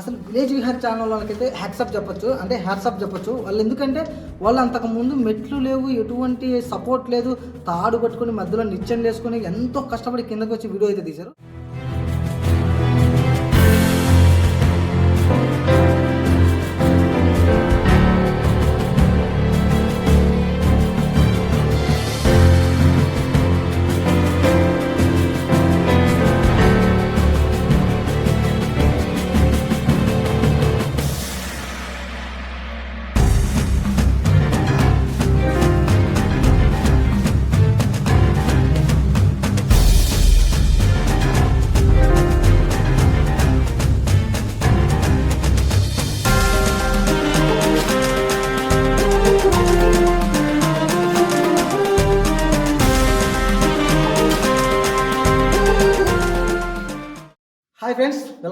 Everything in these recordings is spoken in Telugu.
అసలు విలేజ్ విహార్ ఛానల్ వాళ్ళకైతే హ్యాట్సప్ చెప్పొచ్చు. అంటే హ్యాట్సప్ చెప్పొచ్చు. వాళ్ళు ఎందుకంటే వాళ్ళు అంతకు ముందు మెట్లు లేవు ఎటువంటి సపోర్ట్ లేదు. తాడు పట్టుకుని మధ్యలో నిచ్చెన వేసుకుని ఎంతో కష్టపడి కిందకు వచ్చి వీడియో అయితే తీశారు.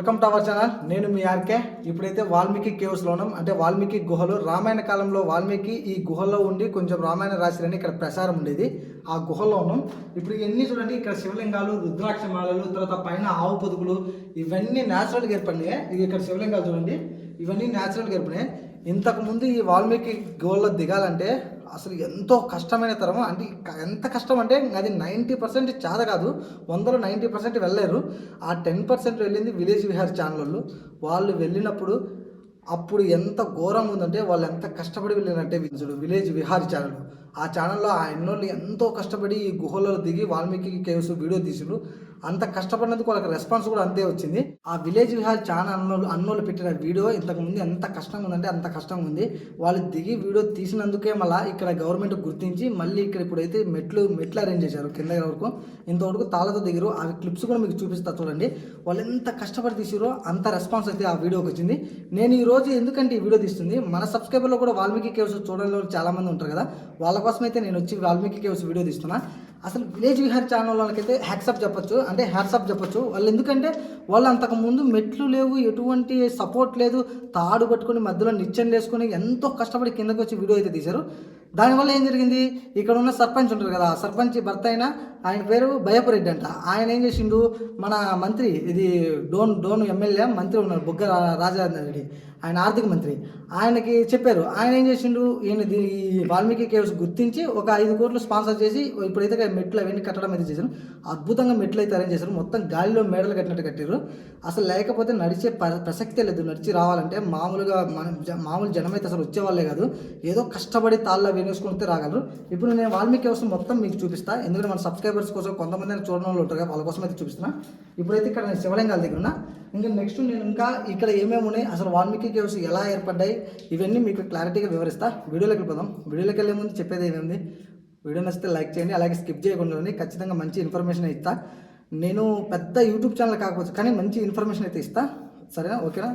Welcome to our channel. నేను మీ ఆర్కే. ఇప్పుడైతే వాల్మీకి కేవ్స్లో ఉన్నాం అంటే వాల్మీకి గుహలు. రామాయణ కాలంలో వాల్మీకి ఈ గుహలో ఉండి కొంచెం రామాయణ రాశిరని ఇక్కడ ప్రసారం ఉండేది. ఆ గుహలో ఉన్నాం ఇప్పుడు ఇవన్నీ చూడండి. ఇక్కడ శివలింగాలు రుద్రాక్ష మాలలు తర్వాత పైన ఆవు పొదుగులు ఇవన్నీ న్యాచురల్గా ఏర్పడినాయి. ఇది ఇక్కడ శివలింగాలు చూడండి. ఇవన్నీ న్యాచురల్గా ఏర్పడినాయి. ఇంతకుముందు ఈ వాల్మీకి గుహల్లో దిగాలంటే అసలు ఎంతో కష్టమైన తరం. అంటే ఎంత కష్టం అంటే అది నైంటీ పర్సెంట్ చాద కాదు. వందలో నైంటీ పర్సెంట్ వెళ్ళారు ఆ టెన్ పర్సెంట్ వెళ్ళింది విలేజ్ విహార్ ఛానళ్ళు వాళ్ళు వెళ్ళినప్పుడు అప్పుడు ఎంత ఘోరంగా ఉందంటే వాళ్ళు ఎంత కష్టపడి వెళ్ళినంటే చూడు విలేజ్ విహార్ ఛానల్. ఆ ఛానల్లో ఆ ఎన్నోళ్ళు ఎంతో కష్టపడి ఈ గుహలో దిగి వాల్మీకి కేవ్స్ వీడియో తీసిండ్రు. అంత కష్టపడినందుకు వాళ్ళకి రెస్పాన్స్ కూడా అంతే వచ్చింది. ఆ విలేజ్ విహార్ చాలా అన్నోళ్ళు అన్నోళ్ళు పెట్టిన వీడియో ఇంతకు ముందు ఎంత కష్టంగా ఉందంటే అంత కష్టంగా ఉంది. వాళ్ళు దిగి వీడియో తీసినందుకే మళ్ళీ ఇక్కడ గవర్నమెంట్ గుర్తించి మళ్ళీ ఇక్కడ ఇప్పుడైతే మెట్లు మెట్లు అరేంజ్ చేశారు కింద వరకు. ఇంతవరకు తాళతో దిగారు. ఆ క్లిప్స్ కూడా మీకు చూపిస్తా చూడండి. వాళ్ళు ఎంత కష్టపడి తీసిరో అంత రెస్పాన్స్ అయితే ఆ వీడియోకి వచ్చింది. నేను ఈ రోజు ఎందుకంటే ఈ వీడియో తీస్తుంది? మన సబ్స్క్రైబర్లో కూడా వాల్మీకి కేవ్స్ చూడని వాళ్ళు ఉంటారు కదా. వాళ్ళ కోసం అయితే నేను వచ్చి వాల్మీకి కేవ్స్ వీడియో తీస్తున్నా. అసలు విలేజ్ విహార్ ఛానల్ వాళ్ళకైతే హ్యాక్సప్ చెప్పొచ్చు అంటే హ్యాట్సప్ చెప్పొచ్చు. వాళ్ళు ఎందుకంటే వాళ్ళు అంతకు ముందు మెట్లు లేవు ఎటువంటి సపోర్ట్ లేదు. తాడు పట్టుకొని మధ్యలో నిచ్చెన వేసుకొని ఎంతో కష్టపడి కిందకు వచ్చి వీడియో అయితే తీశారు. దానివల్ల ఏం జరిగింది? ఇక్కడ ఉన్న సర్పంచ్ ఉంటారు కదా సర్పంచ్ భర్త అయినా ఆయన పేరు భయపరెడ్డి అంట. ఆయన ఏం చేసిండు? మన మంత్రి ఇది డోన్ డోన్ ఎమ్మెల్యే మంత్రి ఉన్నారు బుగ్గ రా- రెడ్డి. ఆయన ఆర్థిక మంత్రి. ఆయనకి చెప్పారు ఆయన ఏం చేసిండు? ఈయన దీ- ఈ వాల్మీకి కేవ్స్ గుర్తించి ఒక ఐదు కోట్లు స్పాన్సర్ చేసి ఇప్పుడైతే మెట్లు అవన్నీ కట్టడం అయితే చేశారు. అద్భుతంగా మెట్లు అయితే అరేంజ్ చేశారు. మొత్తం గాలిలో మేడలు కట్టినట్టు కట్టారు అసలు లేకపోతే నడిచే ప్రసక్తే లేదు. నడిచి రావాలంటే మామూలుగా మన మామూలు జనం అయితే అసలు వచ్చేవాళ్ళే కాదు. ఏదో కష్టపడి తాళ్ళ వేనేసుకుంటే రాగలరు. ఇప్పుడు నేను వాల్మీకి కేవ్స్ మొత్తం మీకు చూపిస్తాను ఎందుకంటే మన సబ్స్క్రైబర్స్ కోసం కొంతమంది అయినా చూడడం వాళ్ళు ఉంటారు కదా, వాళ్ళ కోసం అయితే చూపిస్తున్నా. ఇప్పుడైతే ఇక్కడ నేను శివలింగాల దగ్గర ఉన్నా. ఇంకా నెక్స్ట్ నేను ఇంకా ఇక్కడ ఏమేమి ఉన్నాయి అసలు వాల్మీకి కేవ్స్ ఎలా ఏర్పడ్డాయి ఇవన్నీ మీకు క్లారిటీగా వివరిస్తా. వీడియోలోకి వెళ్ళిపోదాం. వీడియోలోకి వెళ్ళే ముందు చెప్పేది ఏమేమి వీడియో నచ్చితే లైక్ చేయండి అలాగే స్కిప్ చేయకుండా ఉండండి. ఖచ్చితంగా మంచి ఇన్ఫర్మేషన్ ఇస్తా. నేను పెద్ద యూట్యూబ్ ఛానల్ కాకపోవచ్చు కానీ మంచి ఇన్ఫర్మేషన్ అయితే ఇస్తా. సరేనా? ఓకేనా?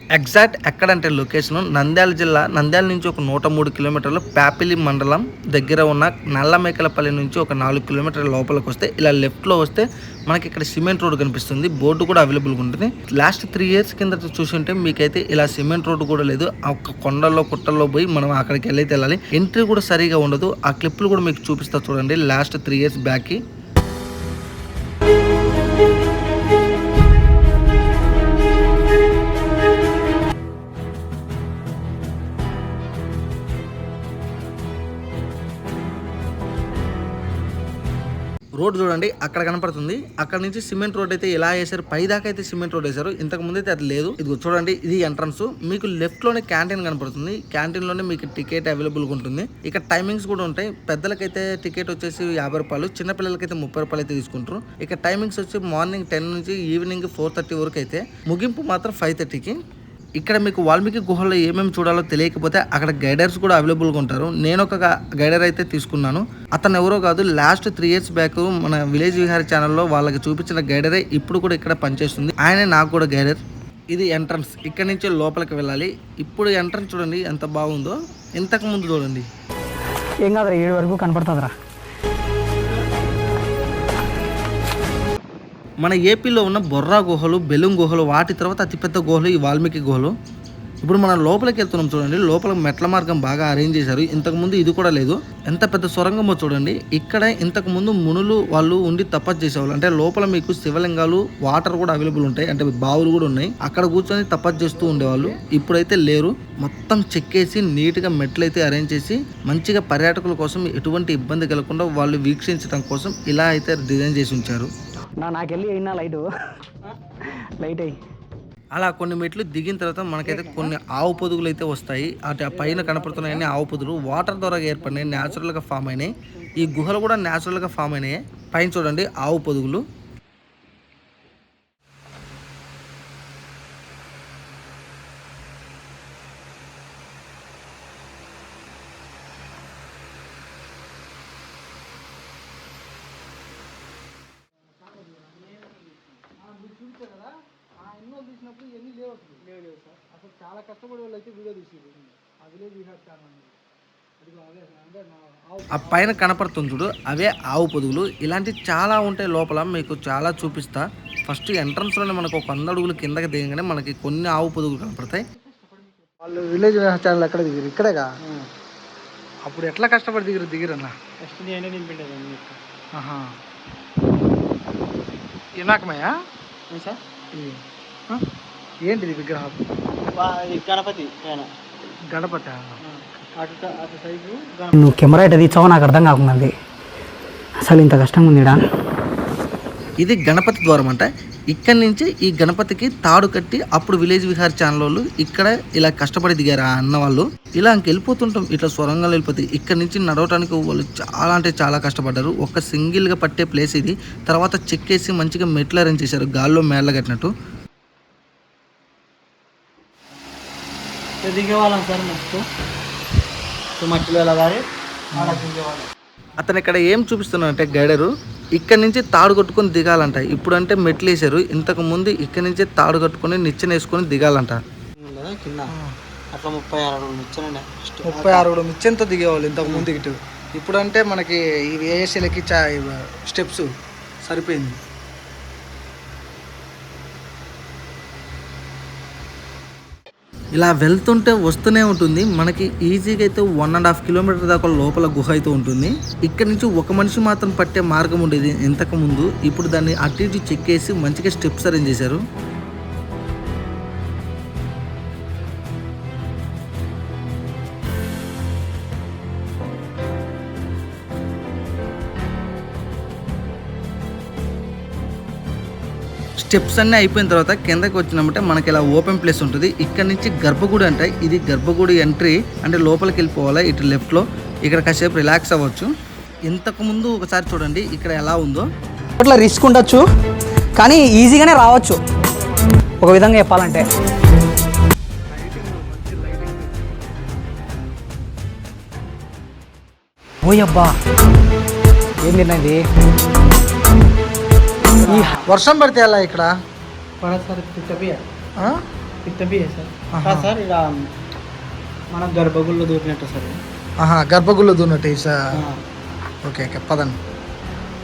ఎగ్జాక్ట్ ఎక్కడంటే లొకేషన్? నంద్యాల జిల్లా. నంద్యాల నుంచి ఒక నూట మూడు కిలోమీటర్లు. ప్యాపిలి మండలం దగ్గర ఉన్న నల్లమేకలపల్లి నుంచి ఒక నాలుగు కిలోమీటర్ల లోపలికి వస్తే ఇలా లెఫ్ట్లో వస్తే మనకి ఇక్కడ సిమెంట్ రోడ్ కనిపిస్తుంది. బోర్డు కూడా అవైలబుల్గా ఉంటుంది. లాస్ట్ త్రీ ఇయర్స్ కింద చూసుంటే మీకైతే ఇలా సిమెంట్ రోడ్డు కూడా లేదు. ఒక కొండల్లో కుట్టల్లో పోయి మనం అక్కడికి వెళ్ళైతే వెళ్ళాలి ఎంట్రీ కూడా సరిగా ఉండదు. ఆ క్లిప్లు కూడా మీకు చూపిస్తా చూడండి. లాస్ట్ త్రీ ఇయర్స్ బ్యాక్కి. రోడ్ చూడండి అక్కడ కనపడుతుంది. అక్కడ నుంచి సిమెంట్ రోడ్ అయితే ఎలా వేసారు పైదాకా అయితే సిమెంట్ రోడ్ వేశారు. ఇంతకు ముందు అయితే అది లేదు. ఇది చూడండి ఇది ఎంట్రన్స్ మీకు లెఫ్ట్లోనే క్యాంటీన్ కనపడుతుంది. క్యాంటీన్లోనే మీకు టికెట్ అవైలబుల్గా ఉంటుంది. ఇక్కడ టైమింగ్స్ కూడా ఉంటాయి. పెద్దలకైతే టికెట్ వచ్చేసి యాభై రూపాయలు. చిన్నపిల్లలకైతే ముప్పై రూపాయలు అయితే తీసుకుంటారు. ఇక్కడ టైమింగ్స్ వచ్చి మార్నింగ్ టెన్ నుంచి ఈవినింగ్ ఫోర్ థర్టీ వరకు అయితే ముగింపు మాత్రం ఫైవ్ థర్టీకి ఇక్కడ మీకు వాల్మీకి గుహలో ఏమేమి చూడాలో తెలియకపోతే అక్కడ గైడర్స్ కూడా అవైలబుల్గా ఉంటారు. నేను ఒక గైడర్ అయితే తీసుకున్నాను. అతను ఎవరో కాదు లాస్ట్ త్రీ ఇయర్స్ బ్యాక్ మన విలేజ్ విహారీ ఛానల్లో వాళ్ళకి చూపించిన గైడరే ఇప్పుడు కూడా ఇక్కడ పనిచేస్తుంది. ఆయనే నాకు కూడా గైడర్. ఇది ఎంట్రన్స్. ఇక్కడ నుంచి లోపలికి వెళ్ళాలి. ఇప్పుడు ఎంట్రన్స్ చూడండి ఎంత బాగుందో. ఇంతకు ముందు చూడండి. ఏం కాదురా ఏడు వరకు కనపడుతుందిరా. మన ఏపీలో ఉన్న బొర్రా గుహలు బెలూం గుహలు వాటి తర్వాత అతిపెద్ద గుహలు ఈ వాల్మీకి గుహలు. ఇప్పుడు మనం లోపలికి వెళ్తున్నాం చూడండి లోపల మెట్ల మార్గం బాగా అరేంజ్ చేశారు. ఇంతకుముందు ఇది కూడా లేదు. ఎంత పెద్ద సొరంగమో చూడండి. ఇక్కడ ఇంతకుముందు మునులు వాళ్ళు ఉండి తపస్సు చేసేవాళ్ళు. అంటే లోపల మీకు శివలింగాలు వాటర్ కూడా అవైలబుల్ ఉంటాయి. అంటే బావులు కూడా ఉన్నాయి. అక్కడ కూర్చొని తపస్సు చేస్తూ ఉండేవాళ్ళు. ఇప్పుడైతే లేరు. మొత్తం చెక్కేసి నీట్గా మెట్లయితే అరేంజ్ చేసి మంచిగా పర్యాటకుల కోసం ఎటువంటి ఇబ్బంది కలగకుండా వాళ్ళు వీక్షించడం కోసం ఇలా అయితే డిజైన్ చేసి ఉంచారు. నా నాకెళ్ళి అయినా లైటు. లైట్ అయ్యి అలా కొన్ని మెట్లు దిగిన తర్వాత మనకైతే కొన్ని ఆవు పొదుగులు అయితే వస్తాయి. అటు ఆ పైన కనపడుతున్నాయని ఆవు పొదులు వాటర్ ద్వారా ఏర్పడినాయి న్యాచురల్గా ఫామ్ అయినాయి. ఈ గుహలు కూడా న్యాచురల్గా ఫామ్ అయినాయి. పైన చూడండి ఆవు పొదుగులు. ఎన్నో తీసినప్పుడు ఇవన్నీ లేవు అసలు లేవు లేవు సార్. అసలు చాలా కష్టపడే వాళ్ళు అయితే వీడియో తీసారు ఆ విలేజ్ విహార్ ఛానల్ ఆ పైన కనపడుతుంది చూడు అవే ఆవు పొదుగులు. ఇలాంటి చాలా ఉంటాయి లోపల మీకు చాలా చూపిస్తా. ఫస్ట్ ఎంట్రన్స్లోనే మనకు ఒక వంద అడుగులు కిందకి దిగగానే మనకి కొన్ని ఆవు పొదుగులు కనపడతాయి. వాళ్ళు విలేజ్ ఛానల్ ఎక్కడ దిగిరు ఇక్కడేగా? అప్పుడు ఎట్లా కష్టపడి దిగిరు దిగిరన్న? ఫస్ట్ నేనే నింపిండేది ఆహా. ఇనాకమయ్యా సార్? ఏంటిది విగ్రహం? గణపతి గణపతి. అటు అటు సైజు నువ్వు కెమెరా ఇటు తీసావో నాకు అర్థం కాకుండా అసలు ఇంత కష్టంగా ఉందిడా? ఇది గణపతి ద్వారం అంట. ఇక్కడి నుంచి ఈ గణపతికి తాడు కట్టి అప్పుడు విలేజ్ విహార్ ఛానల్ వాళ్ళు ఇక్కడ ఇలా కష్టపడి దిగారు ఆ అన్న వాళ్ళు ఇలా ఇంక వెళ్ళిపోతుంటాం. ఇట్లా సొరంగాలు వెళ్ళిపోతాయి ఇక్కడ నుంచి నడవటానికి వాళ్ళు చాలా అంటే చాలా కష్టపడ్డారు. ఒక సింగిల్గా పట్టే ప్లేస్ ఇది. తర్వాత చెక్కేసి మంచిగా మెట్లు అరేంజ్ చేశారు. గాల్లో మేళ్ళ కట్టినట్టు. దిగేవాళ్ళం సార్ మట్టిలో దిగేవాళ్ళం. అతను ఇక్కడ ఏం చూపిస్తున్నాడంటే గైడరు ఇక్కడ నుంచి తాడు కట్టుకొని దిగాలంట. ఇప్పుడు అంటే మెట్లు వేసారు ఇంతకు ముందు ఇక్కడ నుంచే తాడు కట్టుకొని నిచ్చెన వేసుకొని దిగాలంట. కింద? అట్లా ముప్పై ఆరు ఫస్ట్ ముప్పై దిగేవాళ్ళు ఇంతకు ముందు ఇటు. ఇప్పుడు అంటే మనకి ఇవి ఏఎస్సీలకి చా స్టెప్స్ సరిపోయింది. ఇలా వెళ్తుంటే వస్తూనే ఉంటుంది. మనకి ఈజీగా అయితే వన్ అండ్ హాఫ్ కిలోమీటర్ దాకా లోపల గుహ అయితే ఉంటుంది. ఇక్కడ నుంచి ఒక మనిషి మాత్రం పట్టే మార్గం ఉండేది ఇంతకు ముందు. ఇప్పుడు దాన్ని అటు ఇటు చెక్కేసి మంచిగా స్టెప్స్ అరేంజ్ చేశారు. స్టెప్స్ అన్నీ అయిపోయిన తర్వాత కిందకి వచ్చినామంటే మనకి ఇలా ఓపెన్ ప్లేస్ ఉంటుంది. ఇక్కడ నుంచి గర్భగుడి అంటే ఇది గర్భగుడి ఎంట్రీ అంటే లోపలికి వెళ్ళిపోవాలి ఇటు లెఫ్ట్లో ఇక్కడ కాసేపు రిలాక్స్ అవ్వచ్చు. ఇంతకుముందు ఒకసారి చూడండి ఇక్కడ ఎలా ఉందో. అట్లా రిస్క్ ఉండొచ్చు కానీ ఈజీగానే రావచ్చు. ఒక విధంగా చెప్పాలంటే. ఓయబ్బా ఏం తిన్నది వర్షం పడితే ఎలా ఇక్కడ? పడదు సార్ సార్. సార్ మన గర్భగుళ్ళు దూకినట్టు సార్ ఆహా గర్భగుళ్ళు దున్నట్టు ఓకే ఓకే పదండి.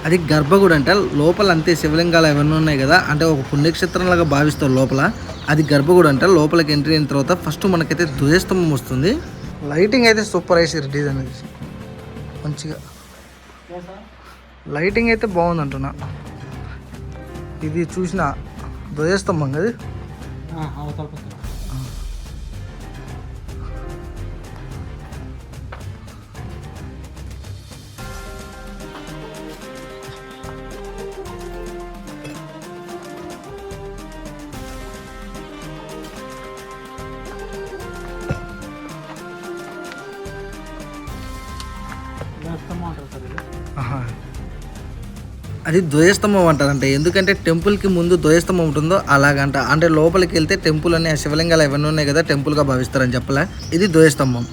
అది గర్భగుడి అంటే లోపల అంతే శివలింగాలు అవన్నీ ఉన్నాయి కదా అంటే ఒక పుణ్యక్షేత్రం లాగా భావిస్తారు లోపల. అది గర్భగుడి అంటే లోపలికి ఎంట్రీ అయిన తర్వాత ఫస్ట్ మనకైతే ధ్వజస్తంభం వస్తుంది. లైటింగ్ అయితే సూపర్ వేసారు డిజైన్ మంచిగా. లైటింగ్ అయితే బాగుంది అంటున్నా. ఇది చూసిన ధ్వజస్తంభం కదా? అవతల అది ద్వయస్తంభం అంటారంట. ఎందుకంటే టెంపుల్కి ముందు ద్వయస్తంభం ఉంటుందో అలాగంట. అంటే లోపలికి వెళ్తే టెంపుల్ అనే శివలింగాలు ఇవన్నీ ఉన్నాయి కదా టెంపుల్గా భావిస్తారని చెప్పలే. ఇది ద్వయస్తంభం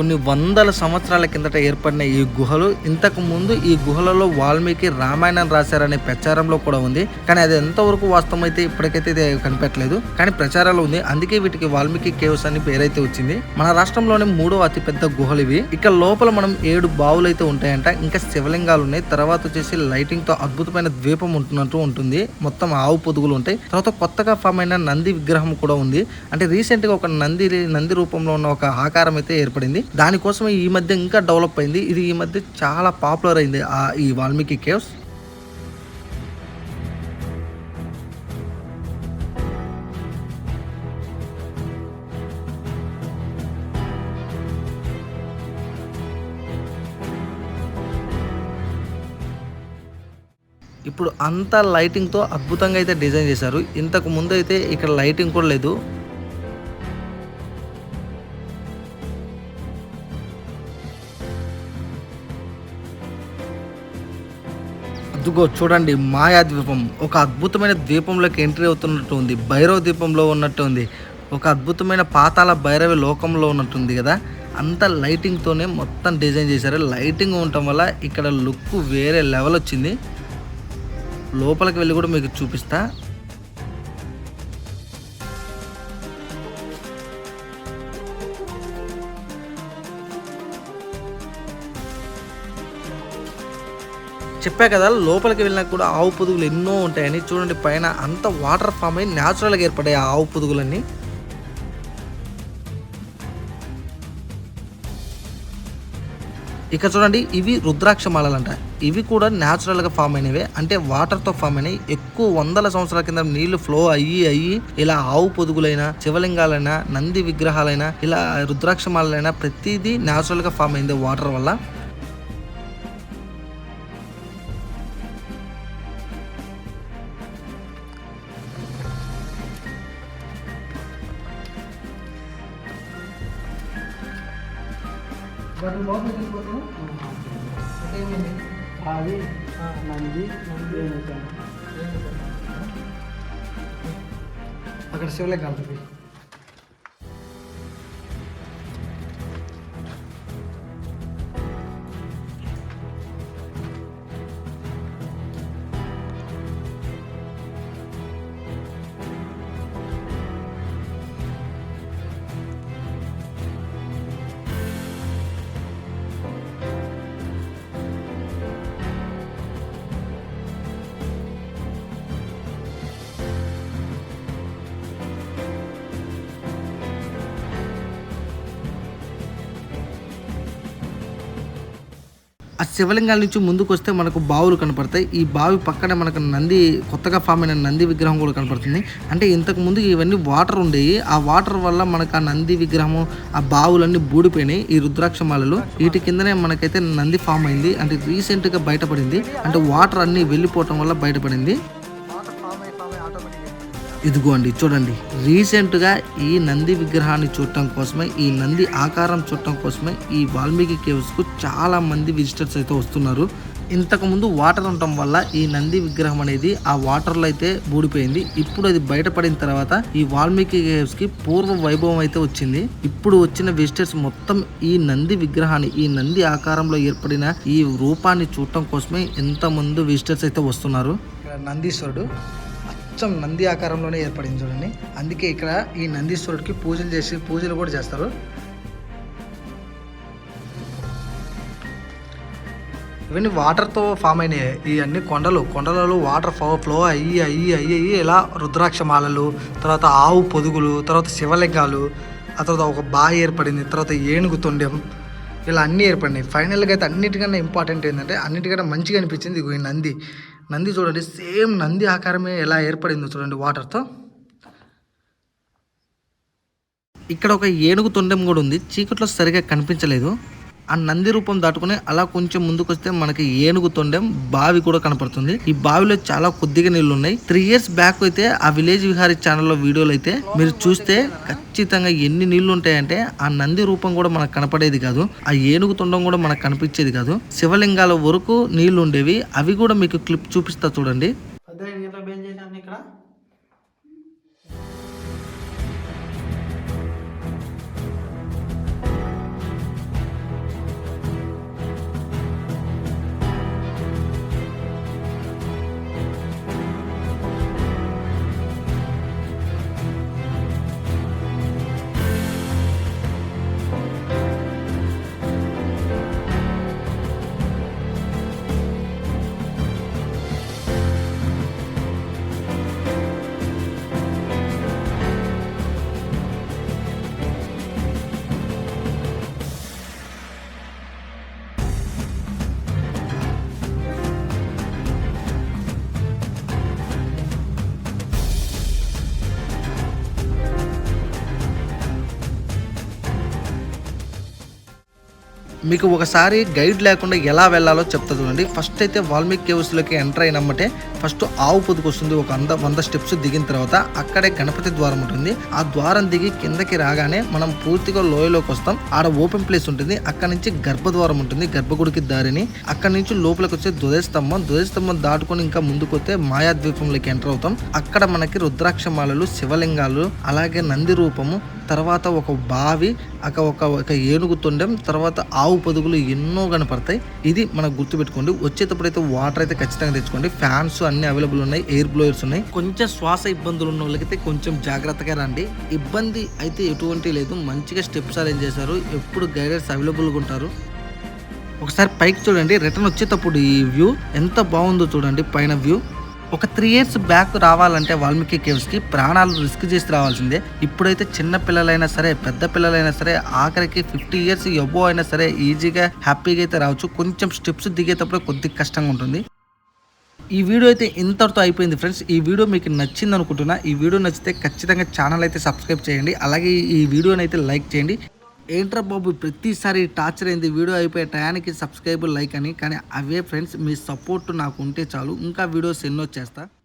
కొన్ని వందల సంవత్సరాల కిందట ఏర్పడిన ఈ గుహలు ఇంతకు ముందు ఈ గుహలలో వాల్మీకి రామాయణం రాశారనే ప్రచారంలో కూడా ఉంది. కానీ అది ఎంతవరకు వాస్తవం అయితే ఇప్పటికైతే ఇది కనిపెట్టలేదు. కానీ ప్రచారంలో ఉంది. అందుకే వీటికి వాల్మీకి కేవ్స్ అని పేరైతే వచ్చింది. మన రాష్ట్రంలోనే మూడో అతిపెద్ద గుహలు ఇవి. ఇక లోపల మనం ఏడు బావులు అయితే ఉంటాయంట. ఇంకా శివలింగాలు ఉన్నాయి. తర్వాత వచ్చేసి లైటింగ్తో అద్భుతమైన ద్వీపం ఉంటున్నట్టు ఉంటుంది. మొత్తం ఆవు పొదుగులు ఉంటాయి. తర్వాత కొత్తగా ఫామ్ అయిన నంది విగ్రహం కూడా ఉంది. అంటే రీసెంట్గా ఒక నంది నంది రూపంలో ఉన్న ఒక ఆకారం అయితే ఏర్పడింది. దానికోసం ఈ మధ్య ఇంకా డెవలప్ అయింది. ఇది ఈ మధ్య చాలా పాపులర్ అయింది ఆ ఈ వాల్మీకి కేవ్స్. ఇప్పుడు అంత లైటింగ్తో అద్భుతంగా అయితే డిజైన్ చేశారు. ఇంతకు ముందు అయితే ఇక్కడ లైటింగ్ కూడా లేదు. అదుగో చూడండి మాయా ద్వీపం. ఒక అద్భుతమైన ద్వీపంలోకి ఎంట్రీ అవుతున్నట్టు ఉంది. భైరవ ద్వీపంలో ఉన్నట్టు ఉంది. ఒక అద్భుతమైన పాతాల భైరవి లోకంలో ఉన్నట్టుంది కదా? అంత లైటింగ్తోనే మొత్తం డిజైన్ చేశారు. లైటింగ్ ఉండటం వల్ల ఇక్కడ లుక్ వేరే లెవెల్ వచ్చింది. లోపలికి వెళ్ళి కూడా మీకు చూపిస్తా. చెప్పా కదా లోపలికి వెళ్ళినా కూడా ఆవు పొదుగులు ఎన్నో ఉంటాయని. చూడండి పైన అంత వాటర్ ఫామ్ అయి న్యాచురల్గా ఏర్పడే ఆ ఆవు పొదుగులన్నీ ఇక చూడండి ఇవి రుద్రాక్ష మాలలంట ఇవి కూడా న్యాచురల్గా ఫామ్ అయినవే. అంటే వాటర్తో ఫామ్ అయినాయి. ఎక్కువ వందల సంవత్సరాల కింద నీళ్ళు ఫ్లో అయ్యి అయ్యి ఇలా ఆవు పొదుగులైనా శివలింగాలైనా నంది విగ్రహాలైనా ఇలా రుద్రాక్ష మాలలైనా ప్రతిదీ న్యాచురల్గా ఫామ్ అయింది వాటర్ వల్ల. ఆ శివలింగాల నుంచి ముందుకు వస్తే మనకు బావులు కనపడతాయి. ఈ బావి పక్కనే మనకు నంది కొత్తగా ఫామ్ అయిన నంది విగ్రహం కూడా కనపడుతుంది. అంటే ఇంతకు ముందు ఇవన్నీ వాటర్ ఉండేవి. ఆ వాటర్ వల్ల మనకు ఆ నంది విగ్రహము ఆ బావులన్నీ బూడిపోయినాయి ఈ రుద్రాక్షమాలలు. వీటి కిందనే మనకైతే నంది ఫామ్ అయింది. అంటే రీసెంట్గా బయటపడింది. అంటే వాటర్ అన్ని వెళ్ళిపోవటం వల్ల బయటపడింది. ఇదిగోండి చూడండి. రీసెంట్గా ఈ నంది విగ్రహాన్ని చూడటం కోసమే ఈ నంది ఆకారం చూడటం కోసమే ఈ వాల్మీకి కేవ్స్కు చాలామంది విజిటర్స్ అయితే వస్తున్నారు. ఇంతకుముందు వాటర్ ఉండటం వల్ల ఈ నంది విగ్రహం అనేది ఆ వాటర్లో అయితే ఊడిపోయింది ఇప్పుడు అది బయటపడిన తర్వాత ఈ వాల్మీకి కేవ్స్కి పూర్వ వైభవం అయితే వచ్చింది. ఇప్పుడు వచ్చిన విజిటర్స్ మొత్తం ఈ నంది విగ్రహాన్ని ఈ నంది ఆకారంలో ఏర్పడిన ఈ రూపాన్ని చూడటం కోసమే ఎంతమంది విజిటర్స్ అయితే వస్తున్నారు. నందీశ్వరుడు మొత్తం నంది ఆకారంలోనే ఏర్పడింది చూడండి. అందుకే ఇక్కడ ఈ నందీశ్వరుడికి పూజలు చేసి పూజలు కూడా చేస్తారు. ఇవన్నీ వాటర్తో ఫామ్ అయినాయి. ఈ అన్ని కొండలు. కొండలలో వాటర్ ఫ్లో అయ్యి అయ్యి అయ్యి అయ్యి ఇలా రుద్రాక్షమాలలు తర్వాత ఆవు పొదుగులు తర్వాత శివలింగాలు ఆ తర్వాత ఒక బావి ఏర్పడింది తర్వాత ఏనుగు తొండెం ఇలా అన్నీ ఏర్పడినాయి. ఫైనల్గా అయితే అన్నిటికన్నా ఇంపార్టెంట్ ఏంటంటే అన్నిటికన్నా మంచిగా అనిపించింది ఈ నంది. నంది చూడండి సేమ్ నంది ఆకారమే ఎలా ఏర్పడిందో చూడండి వాటర్తో. ఇక్కడ ఒక ఏనుగు తొండం కూడా ఉంది చీకట్లో సరిగా కనిపించలేదు. ఆ నంది రూపం దాటుకుని అలా కొంచెం ముందుకు వస్తే మనకి ఏనుగు తొండెం బావి కూడా కనపడుతుంది. ఈ బావిలో చాలా కొద్దిగా నీళ్ళు ఉన్నాయి త్రీ ఇయర్స్ బ్యాక్ అయితే ఆ విలేజ్ విహారీ ఛానల్లో వీడియోలు అయితే మీరు చూస్తే ఖచ్చితంగా ఎన్ని నీళ్ళు ఉంటాయంటే ఆ నంది రూపం కూడా మనకు కనపడేది కాదు. ఆ ఏనుగు తొండం కూడా మనకు కనిపించేది కాదు. శివలింగాల వరకు నీళ్ళు ఉండేవి అవి కూడా మీకు క్లిప్ చూపిస్తా చూడండి. మీకు ఒకసారి గైడ్ లేకుండా ఎలా వెళ్ళాలో చెప్తా చూడండి. ఫస్ట్ అయితే వాల్మీకి కేవ్స్లోకి ఎంటర్ అయినమ్మటే ఫస్ట్ ఆవు పొదుకు వస్తుంది ఒక వంద వంద స్టెప్స్ దిగిన తర్వాత అక్కడే గణపతి ద్వారం ఉంటుంది. ఆ ద్వారం దిగి కిందకి రాగానే మనం పూర్తిగా లోయలోకి వస్తాం. ఆడ ఓపెన్ ప్లేస్ ఉంటుంది. అక్కడ నుంచి గర్భద్వారం ఉంటుంది గర్భగుడికి దారిని. అక్కడ నుంచి లోపలికి వచ్చే ధ్వజస్తంభం ధ్వజస్తంభం దాటుకొని ఇంకా ముందుకు వస్తే మాయా ద్వీపంలోకి ఎంటర్ అవుతాం. అక్కడ మనకి రుద్రాక్షమాలలు శివలింగాలు అలాగే నంది రూపము తర్వాత ఒక బావి అక్కడ ఒక ఒక ఏనుగు తొండం తర్వాత ఆవు పొదుగులు ఎన్నో కనపడతాయి. ఇది మనకు గుర్తుపెట్టుకోండి. వచ్చేటప్పుడు అయితే వాటర్ అయితే ఖచ్చితంగా తెచ్చుకోండి. ఫ్యాన్స్ అన్ని అవైలబుల్ ఉన్నాయి ఎయిర్ బ్లోయర్స్ ఉన్నాయి. కొంచెం శ్వాస ఇబ్బందులు ఉన్న వాళ్ళకైతే కొంచెం జాగ్రత్తగా రండి. ఇబ్బంది అయితే ఎటువంటి లేదు మంచిగా స్టెప్స్ అరేంజ్ చేశారు ఎప్పుడు గైడెన్స్ అవైలబుల్గా ఉంటారు. ఒకసారి పైకి చూడండి రిటర్న్ వచ్చేటప్పుడు ఈ వ్యూ ఎంత బాగుందో చూడండి పైన వ్యూ. ఒక త్రీ ఇయర్స్ బ్యాక్ రావాలంటే వాల్మీకి కేవ్స్కి ప్రాణాలు రిస్క్ చేసి రావాల్సిందే. ఇప్పుడైతే చిన్న పిల్లలైనా సరే పెద్ద పిల్లలైనా సరే ఆఖరికి ఫిఫ్టీ ఇయర్స్ ఎబో అయినా సరే ఈజీగా హ్యాపీగా అయితే రావచ్చు. కొంచెం స్టెప్స్ దిగేటప్పుడు కొద్దిగా కష్టంగా ఉంటుంది. ఈ వీడియో అయితే ఇంతటితో అయిపోయింది ఫ్రెండ్స్. ఈ వీడియో మీకు నచ్చింది అనుకుంటున్నా ఈ వీడియో నచ్చితే ఖచ్చితంగా ఛానల్ అయితే సబ్స్క్రైబ్ చేయండి. అలాగే ఈ వీడియోని అయితే లైక్ చేయండి. ఏంట్రా బాబు ప్రతిసారి టార్చర్ అయింది వీడియో అయిపోయే టయానికి సబ్స్క్రైబ్ లైక్ అని. కానీ అవే ఫ్రెండ్స్ మీ సపోర్ట్ నాకు ఉంటే చాలు. ఇంకా వీడియోస్ ఎన్నో చేస్తా.